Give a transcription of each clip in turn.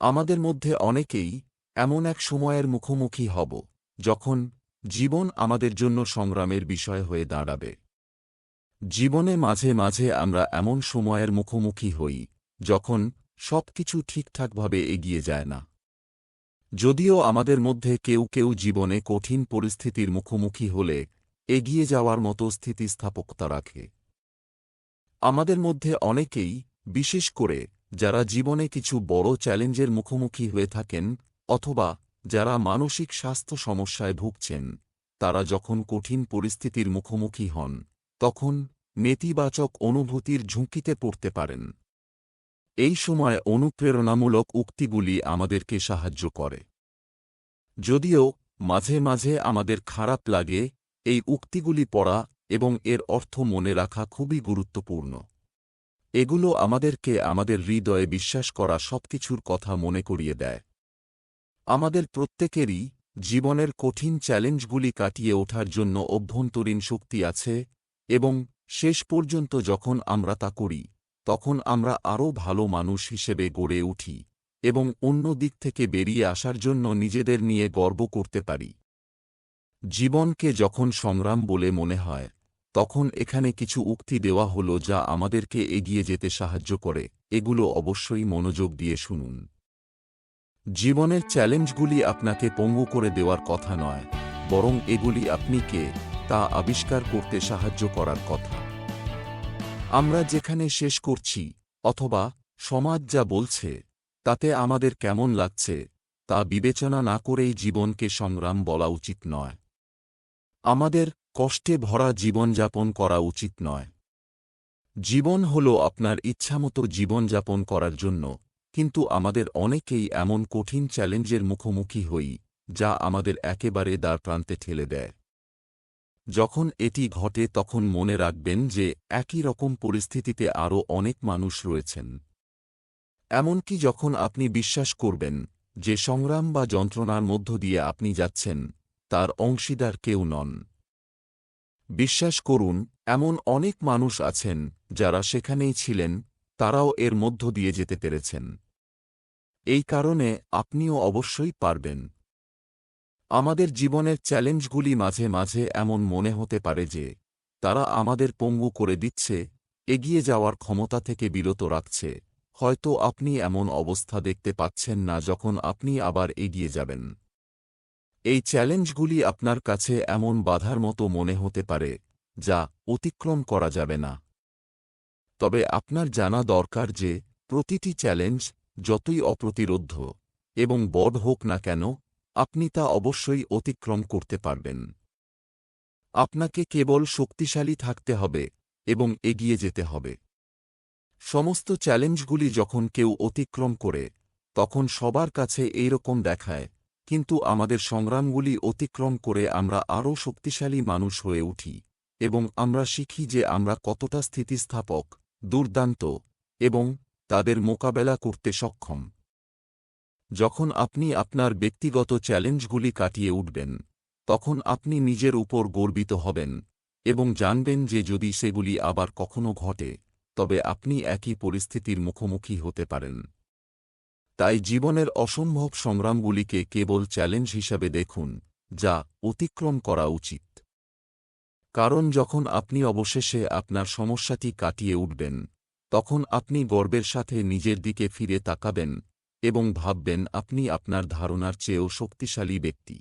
আমাদের মধ্যে অনেকেই এমন এক সময়ের মুখোমুখি হব, যখন জীবন আমাদের জন্য সংগ্রামের বিষয় হয়ে দাঁড়াবে। জীবনে মাঝে মাঝে আমরা এমন সময়ের মুখোমুখি হই, যখন সবকিছু ঠিকঠাকভাবে এগিয়ে যায় না। যদিও আমাদের মধ্যে কেউ কেউ জীবনে কঠিন পরিস্থিতির মুখোমুখি হলে এগিয়ে যাওয়ার মতো স্থিতিস্থাপকতা রাখে। আমাদের মধ্যে অনেকেই, বিশেষ করে যারা জীবনে কিছু বড় চ্যালেঞ্জের মুখোমুখি হয়ে থাকেন, অথবা যারা মানসিক স্বাস্থ্য সমস্যায় ভুগছেন, তারা যখন কঠিন পরিস্থিতির মুখোমুখি হন, তখন নেতিবাচক অনুভূতির ঝুঁকিতে পড়তে পারেন। এই সময় অনুপ্রেরণামূলক উক্তিগুলি আমাদেরকে সাহায্য করে। যদিও মাঝে মাঝে আমাদের খারাপ লাগে, এই উক্তিগুলি পড়া এবং এর অর্থ মনে রাখা খুবই গুরুত্বপূর্ণ। এগুলো আমাদেরকে আমাদের হৃদয়ে বিশ্বাস করা সবকিছুর কথা মনে করিয়ে দেয়। আমাদের প্রত্যেকেরই জীবনের কঠিন চ্যালেঞ্জগুলি কাটিয়ে ওঠার জন্য অভ্যন্তরীণ শক্তি আছে এবং শেষ পর্যন্ত যখন আমরা তা করি, তখন আমরা আরও ভালো মানুষ হিসেবে গড়ে উঠি এবং অন্য দিক থেকে বেরিয়ে আসার জন্য নিজেদের নিয়ে গর্ব করতে পারি। জীবনকে যখন সংগ্রাম বলে মনে হয় তখন এখানে কিছু উক্তি দেওয়া হল যা আমাদেরকে এগিয়ে যেতে সাহায্য করে। এগুলো অবশ্যই মনোযোগ দিয়ে শুনুন। জীবনের চ্যালেঞ্জগুলি আপনাকে পঙ্গু করে দেওয়ার কথা নয়, বরং এগুলি আপনি কে, তা আবিষ্কার করতে সাহায্য করার কথা। আমরা যেখানে শেষ করছি, অথবা সমাজ যা বলছে, তাতে আমাদের কেমন লাগছে, তা বিবেচনা না করেই জীবনকে সংগ্রাম বলা উচিত নয়। আমাদের কষ্টে ভরা জীবনযাপন করা উচিত নয়। জীবন হল আপনার ইচ্ছামতো জীবনযাপন করার জন্য, কিন্তু আমাদের অনেকেই এমন কঠিন চ্যালেঞ্জের মুখোমুখি হই, যা আমাদের একেবারে দ্বারপ্রান্তে ঠেলে দেয়। যখন এটি ঘটে তখন মনে রাখবেন যে একই রকম পরিস্থিতিতে আরও অনেক মানুষ রয়েছেন। এমনকি যখন আপনি বিশ্বাস করবেন যে সংগ্রাম বা যন্ত্রণার মধ্য দিয়ে আপনি যাচ্ছেন তার অংশীদার কেউ নন। বিশ্বাস করুন, এমন অনেক মানুষ আছেন, যারা সেখানেই ছিলেন, তারাও এর মধ্য দিয়ে যেতে পেরেছেন। এই কারণে আপনিও অবশ্যই পারবেন। আমাদের জীবনের চ্যালেঞ্জগুলি মাঝে মাঝে এমন মনে হতে পারে যে, তারা আমাদের পঙ্গু করে দিচ্ছে, এগিয়ে যাওয়ার ক্ষমতা থেকে বিরত রাখছে। হয়তো আপনি এমন অবস্থা দেখতে পাচ্ছেন না যখন আপনি আবার এগিয়ে যাবেন। এই চ্যালেঞ্জগুলি আপনার কাছে এমন বাধার মতো মনে হতে পারে, যা অতিক্রম করা যাবে না। তবে আপনার জানা দরকার যে, প্রতিটি চ্যালেঞ্জ যতই অপ্রতিরোধ্য এবং বড় হোক না কেন, আপনি তা অবশ্যই অতিক্রম করতে পারবেন। আপনাকে কেবল শক্তিশালী থাকতে হবে এবং এগিয়ে যেতে হবে। সমস্ত চ্যালেঞ্জগুলি যখন কেউ অতিক্রম করে, তখন সবার কাছে এইরকম দেখায় কিন্তু আমাদের সংগ্রামগুলি অতিক্রম করে আমরা আরও শক্তিশালী মানুষ হয়ে উঠি, এবং আমরা শিখি যে আমরা কতটা স্থিতিস্থাপক, দুর্দান্ত, এবং তাদের মোকাবেলা করতে সক্ষম। যখন আপনি আপনার ব্যক্তিগত চ্যালেঞ্জগুলি কাটিয়ে উঠবেন, তখন আপনি নিজের উপর গর্বিত হবেন, এবং জানবেন যে যদি সেগুলি আবার কখনো ঘটে, তবে আপনি একই পরিস্থিতির মুখোমুখি হতে পারেন। তাই জীবনের অসম্ভব সংগ্রামগুলিকে কেবল চ্যালেঞ্জ হিসাবে দেখুন, যা অতিক্রম করা উচিত। কারণ যখন আপনি অবশেষে আপনার সমস্যাটি কাটিয়ে উঠবেন, তখন আপনি গর্বের সাথে নিজের দিকে ফিরে তাকাবেন এবং ভাববেন, আপনি আপনার ধারণার চেয়েও শক্তিশালী ব্যক্তি।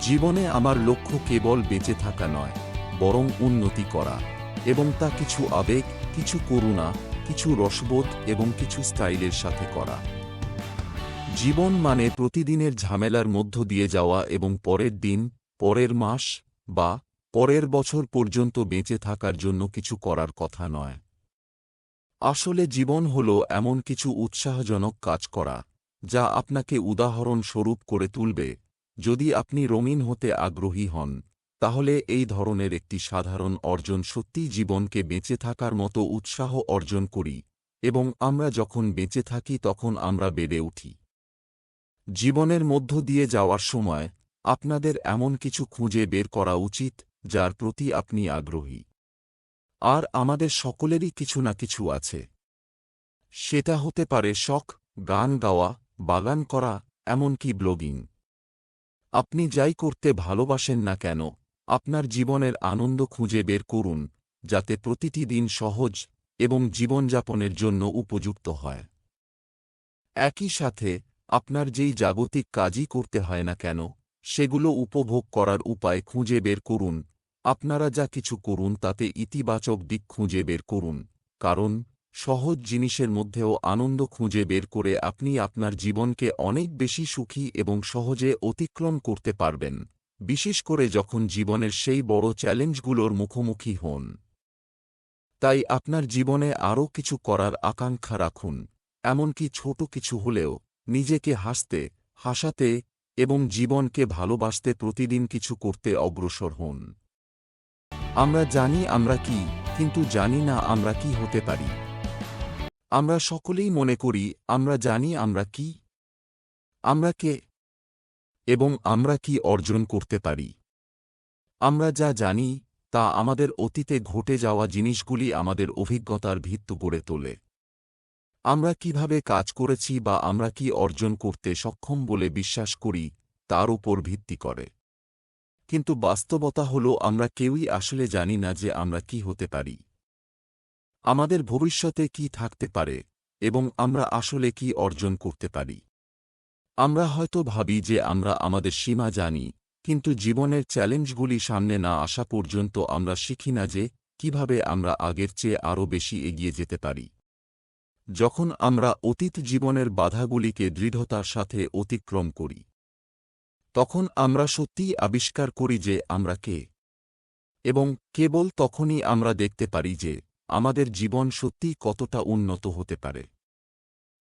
জীবনে আমার লক্ষ্য কেবল বেঁচে থাকা নয়, বরং উন্নতি করা এবং তা কিছু আবেগ, কিছু করুণা কিছু রসবোধ এবং কিছু স্টাইলের সাথে করা। জীবন মানে প্রতিদিনের ঝামেলার মধ্য দিয়ে যাওয়া এবং পরের দিন, পরের মাস বা পরের বছর পর্যন্ত বেঁচে থাকার জন্য কিছু করার কথা নয়। আসলে জীবন হল এমন কিছু উৎসাহজনক কাজ করা, যা আপনাকে উদাহরণস্বরূপ করে তুলবে। যদি আপনি রঙিন হতে আগ্রহী হন তাহলে এই ধরনের একটি সাধারণ অর্জন সত্যিই জীবনকে বেঁচে থাকার মতো উৎসাহ অর্জন করি, এবং আমরা যখন বেঁচে থাকি তখন আমরা বেড়ে উঠি। জীবনের মধ্য দিয়ে যাওয়ার সময় আপনাদের এমন কিছু খুঁজে বের করা উচিত, যার প্রতি আপনি আগ্রহী। আর আমাদের সকলেরই কিছু না কিছু আছে। সেটা হতে পারে শখ, গান গাওয়া, বাগান করা, এমনকি ব্লগিং। আপনি যাই করতে ভালোবাসেন না কেন আপনার জীবনের আনন্দ খুঁজে বের করুন, যাতে প্রতিটি দিন সহজ এবং জীবনযাপনের জন্য উপযুক্ত হয়। একই সাথে, আপনার যেই জাগতিক কাজই করতে হয় না কেন, সেগুলো উপভোগ করার উপায় খুঁজে বের করুন। আপনারা যা কিছু করুন তাতে ইতিবাচক দিক খুঁজে বের করুন, কারণ সহজ জিনিসের মধ্যেও আনন্দ খুঁজে বের করে আপনি আপনার জীবনকে অনেক বেশি সুখী এবং সহজে অতিক্রম করতে পারবেন। বিশেষ করে যখন জীবনের সেই বড় চ্যালেঞ্জগুলোর মুখোমুখি হন। তাই আপনার জীবনে আরও কিছু করার আকাঙ্ক্ষা রাখুন, এমনকি ছোট কিছু হলেও নিজেকে হাসতে, হাসাতে এবং জীবনকে ভালোবাসতে প্রতিদিন কিছু করতে অগ্রসর হন। আমরা জানি আমরা কি, কিন্তু জানি না আমরা কি হতে পারি। আমরা সকলেই মনে করি, আমরা জানি আমরা কি। আমরা কে এবং আমরা কি অর্জন করতে পারি? আমরা যা জানি, তা আমাদের অতীতে ঘটে যাওয়া জিনিসগুলি আমাদের অভিজ্ঞতার ভিত্ত গড়ে তোলে। আমরা কীভাবে কাজ করেছি বা আমরা কি অর্জন করতে সক্ষম বলে বিশ্বাস করি, তার উপর ভিত্তি করে। কিন্তু বাস্তবতা হল, আমরা কেউই আসলে জানি না যে আমরা কি হতে পারি। আমাদের ভবিষ্যতে কি থাকতে পারে এবং আমরা আসলে কি অর্জন করতে পারি। আমরা হয়তো ভাবি যে আমরা আমাদের সীমা জানি, কিন্তু জীবনের চ্যালেঞ্জগুলি সামনে না আসা পর্যন্ত আমরা শিখি না যে কীভাবে আমরা আগের চেয়ে আরও বেশি এগিয়ে যেতে পারি। যখন আমরা অতীত জীবনের বাধাগুলিকে দৃঢ়তার সাথে অতিক্রম করি, তখন আমরা সত্যিই আবিষ্কার করি যে আমরা কে। এবং কেবল তখনই আমরা দেখতে পারি যে আমাদের জীবন সত্যিই কতটা উন্নত হতে পারে।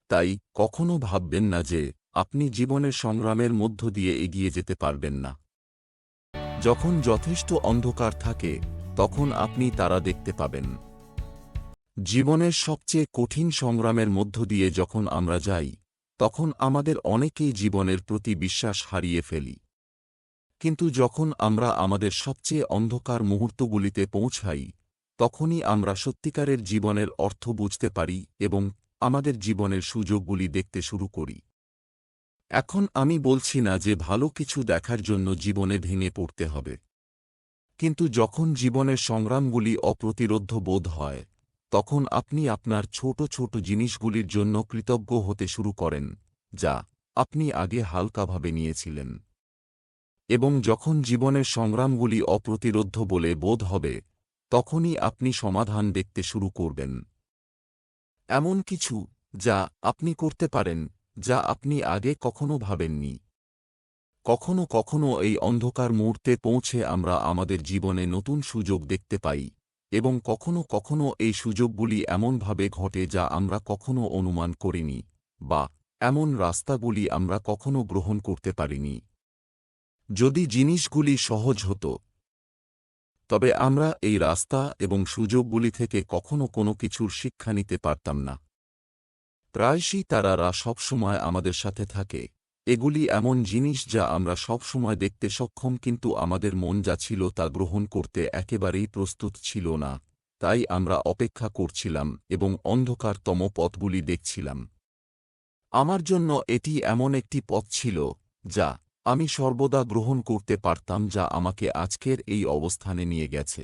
তাই কখনো ভাববেন না যে আপনি জীবনের সংগ্রামের মধ্য দিয়ে এগিয়ে যেতে পারবেন না। যখন যথেষ্ট অন্ধকার থাকে, তখন আপনি তারা দেখতে পাবেন। জীবনের সবচেয়ে কঠিন সংগ্রামের মধ্য দিয়ে যখন আমরা যাই, তখন আমাদের অনেকেই জীবনের প্রতি বিশ্বাস হারিয়ে ফেলি। কিন্তু যখন আমরা আমাদের সবচেয়ে অন্ধকার মুহূর্তগুলিতে পৌঁছাই, তখনই আমরা সত্যিকারের জীবনের অর্থ বুঝতে পারি এবং আমাদের জীবনের সুযোগগুলি দেখতে শুরু করি। এখন আমি বলছি না যে ভালো কিছু দেখার জন্য জীবনে ভেঙে পড়তে হবে। কিন্তু যখন জীবনের সংগ্রামগুলি অপ্রতিরোধ্য বোধ হয়, তখন আপনি আপনার ছোট ছোট জিনিসগুলির জন্য কৃতজ্ঞ হতে শুরু করেন, যা আপনি আগে হালকাভাবে নিয়েছিলেন। এবং যখন জীবনের সংগ্রামগুলি অপ্রতিরোধ্য বলে বোধ হবে, তখনই আপনি সমাধান দেখতে শুরু করবেন। এমন কিছু যা আপনি করতে পারেন যা আপনি আগে কখনো ভাবেননি। কখনো কখনো এই অন্ধকার মুহূর্তে পৌঁছে আমরা আমাদের জীবনে নতুন সুযোগ দেখতে পাই এবং কখনো কখনো এই সুযোগগুলি এমনভাবে ঘটে যা আমরা কখনো অনুমান করিনি বা এমন রাস্তাগুলি আমরা কখনো গ্রহণ করতে পারিনি। যদি জিনিসগুলি সহজ হতো, তবে আমরা এই রাস্তা এবং সুযোগগুলি থেকে কখনো কোনো কিছুর শিক্ষা নিতে পারতাম না। প্রায়শই তারারা সবসময় আমাদের সাথে থাকে। এগুলি এমন জিনিস যা আমরা সবসময় দেখতে সক্ষম, কিন্তু আমাদের মন যা ছিল তা গ্রহণ করতে একেবারেই প্রস্তুত ছিল না। তাই আমরা অপেক্ষা করছিলাম এবং অন্ধকারতম পথগুলি দেখছিলাম। আমার জন্য এটি এমন একটি পথ ছিল, যা আমি সর্বদা গ্রহণ করতে পারতাম, যা আমাকে আজকের এই অবস্থানে নিয়ে গেছে।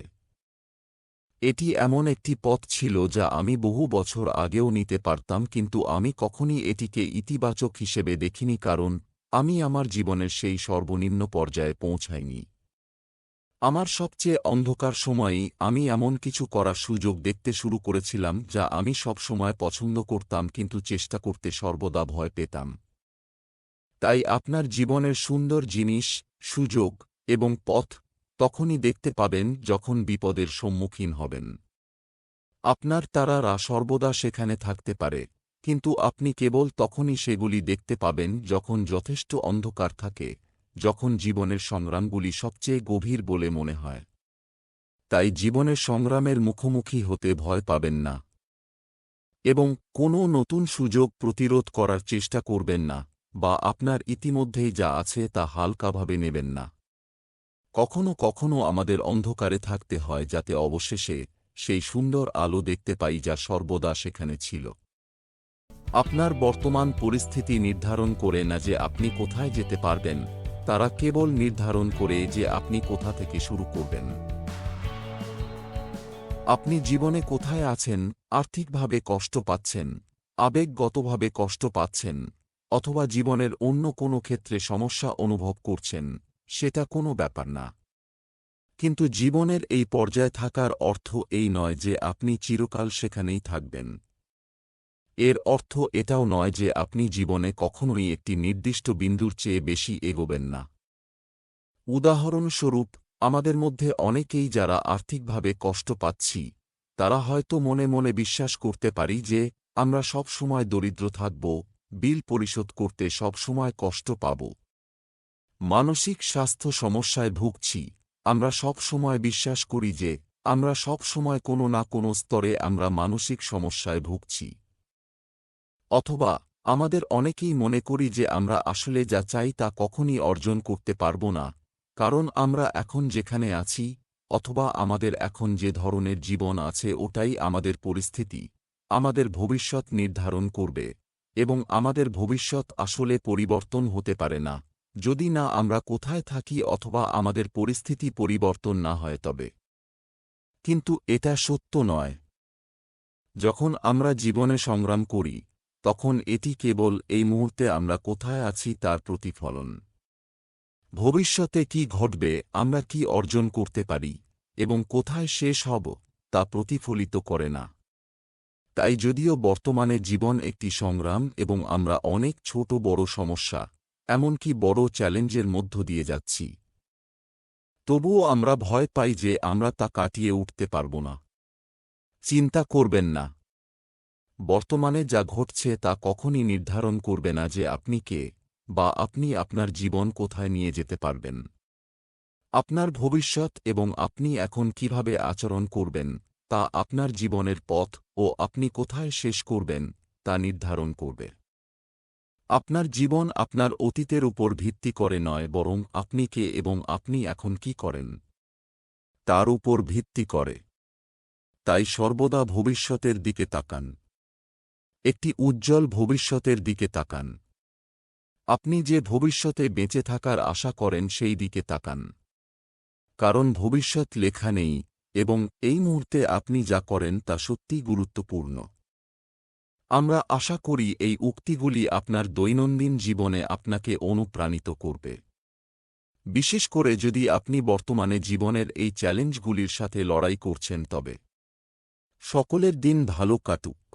এটি এমন একটি পথ ছিল যা আমি বহু বছর আগেও নিতে পারতাম কিন্তু আমি কখনই এটিকে ইতিবাচক হিসেবে দেখিনি কারণ আমি আমার জীবনের সেই সর্বনিম্ন পর্যায়ে পৌঁছাইনি। আমার সবচেয়ে অন্ধকার সময়েই আমি এমন কিছু করার সুযোগ দেখতে শুরু করেছিলাম যা আমি সবসময় পছন্দ করতাম কিন্তু চেষ্টা করতে সর্বদা ভয় পেতাম। তাই আপনার জীবনের সুন্দর জিনিস, সুযোগ এবং পথ তখনই দেখতে পাবেন যখন বিপদের সম্মুখীন হবেন। আপনার তারারা সর্বদা সেখানে থাকতে পারে, কিন্তু আপনি কেবল তখনই সেগুলি দেখতে পাবেন যখন যথেষ্ট অন্ধকার থাকে, যখন জীবনের সংগ্রামগুলি সবচেয়ে গভীর বলে মনে হয়। তাই জীবনের সংগ্রামের মুখোমুখি হতে ভয় পাবেন না। এবং কোনো নতুন সুযোগ প্রতিরোধ করার চেষ্টা করবেন না, বা আপনার ইতিমধ্যেই যা আছে তা হালকাভাবে নেবেন না। কখনো কখনো আমাদের অন্ধকারে থাকতে হয় যাতে অবশেষে সেই সুন্দর আলো দেখতে পাই যা সর্বদা সেখানে ছিল। আপনার বর্তমান পরিস্থিতি নির্ধারণ করে না যে আপনি কোথায় যেতে পারবেন, তারা কেবল নির্ধারণ করে যে আপনি কোথা থেকে শুরু করবেন। আপনি জীবনে কোথায় আছেন, আর্থিকভাবে কষ্ট পাচ্ছেন, আবেগগতভাবে কষ্ট পাচ্ছেন, অথবা জীবনের অন্য কোনো ক্ষেত্রে সমস্যা অনুভব করছেন সেটা কোনো ব্যাপার না। কিন্তু জীবনের এই পর্যায়ে থাকার অর্থ এই নয় যে আপনি চিরকাল সেখানেই থাকবেন। এর অর্থ এটাও নয় যে আপনি জীবনে কখনোই একটি নির্দিষ্ট বিন্দুর চেয়ে বেশি এগোবেন না। উদাহরণস্বরূপ, আমাদের মধ্যে অনেকেই যারা আর্থিকভাবে কষ্ট পাচ্ছি, তারা হয়তো মনে মনে বিশ্বাস করতে পারি যে, আমরা সব সময় দরিদ্র থাকব, বিল পরিশোধ করতে সব সময় কষ্ট পাব। মানসিক স্বাস্থ্য সমস্যায় ভুগছি। আমরা সব সময় বিশ্বাস করি যে, আমরা সব সময় কোনো না কোনো স্তরে আমরা মানসিক সমস্যায় ভুগছি। অথবা, আমাদের অনেকেই মনে করি যে আমরা আসলে যা চাই তা কখনই অর্জন করতে পারব না। কারণ আমরা এখন যেখানে আছি, অথবা আমাদের এখন যে ধরনের জীবন আছে ওটাই আমাদের পরিস্থিতি। আমাদের ভবিষ্যৎ নির্ধারণ করবে। এবং আমাদের ভবিষ্যৎ আসলে পরিবর্তন হতে পারে না। যদি না আমরা কোথায় থাকি অথবা আমাদের পরিস্থিতি পরিবর্তন না হয় তবে। কিন্তু এটা সত্য নয়। যখন আমরা জীবনে সংগ্রাম করি, তখন এটি কেবল এই মুহূর্তে আমরা কোথায় আছি তার প্রতিফলন। ভবিষ্যতে কি ঘটবে, আমরা কি অর্জন করতে পারি, এবং কোথায় শেষ হব, তা প্রতিফলিত করে না। তাই যদিও বর্তমানে জীবন একটি সংগ্রাম এবং আমরা অনেক ছোট বড় সমস্যা এমনকি বড় চ্যালেঞ্জের মধ্য দিয়ে যাচ্ছি। তবুও আমরা ভয় পাই যে আমরা তা কাটিয়ে উঠতে পারব না। চিন্তা করবেন না। বর্তমানে যা ঘটছে তা কখনই নির্ধারণ করবে না যে আপনি কে বা আপনি আপনার জীবন কোথায় নিয়ে যেতে পারবেন। আপনার ভবিষ্যৎ এবং আপনি এখন কীভাবে আচরণ করবেন, তা আপনার জীবনের পথ ও আপনি কোথায় শেষ করবেন, তা নির্ধারণ করবে। আপনার জীবন আপনার অতীতের উপর ভিত্তি করে নয় বরং আপনি কে এবং আপনি এখন কি করেন। তার উপর ভিত্তি করে। তাই সর্বদা ভবিষ্যতের দিকে তাকান। একটি উজ্জ্বল ভবিষ্যতের দিকে তাকান। আপনি যে ভবিষ্যতে বেঁচে থাকার আশা করেন সেই দিকে তাকান। কারণ ভবিষ্যৎ লেখা নেই এবং এই মুহূর্তে আপনি যা করেন তা সত্যিই গুরুত্বপূর্ণ। আমরা আশা করি এই উক্তিগুলি আপনার দৈনন্দিন জীবনে আপনাকে অনুপ্রাণিত করবে। বিশেষ করে যদি আপনি বর্তমানে জীবনের এই চ্যালেঞ্জগুলির সাথে লড়াই করছেন তবে। সকলের দিন ভালো কাটুক।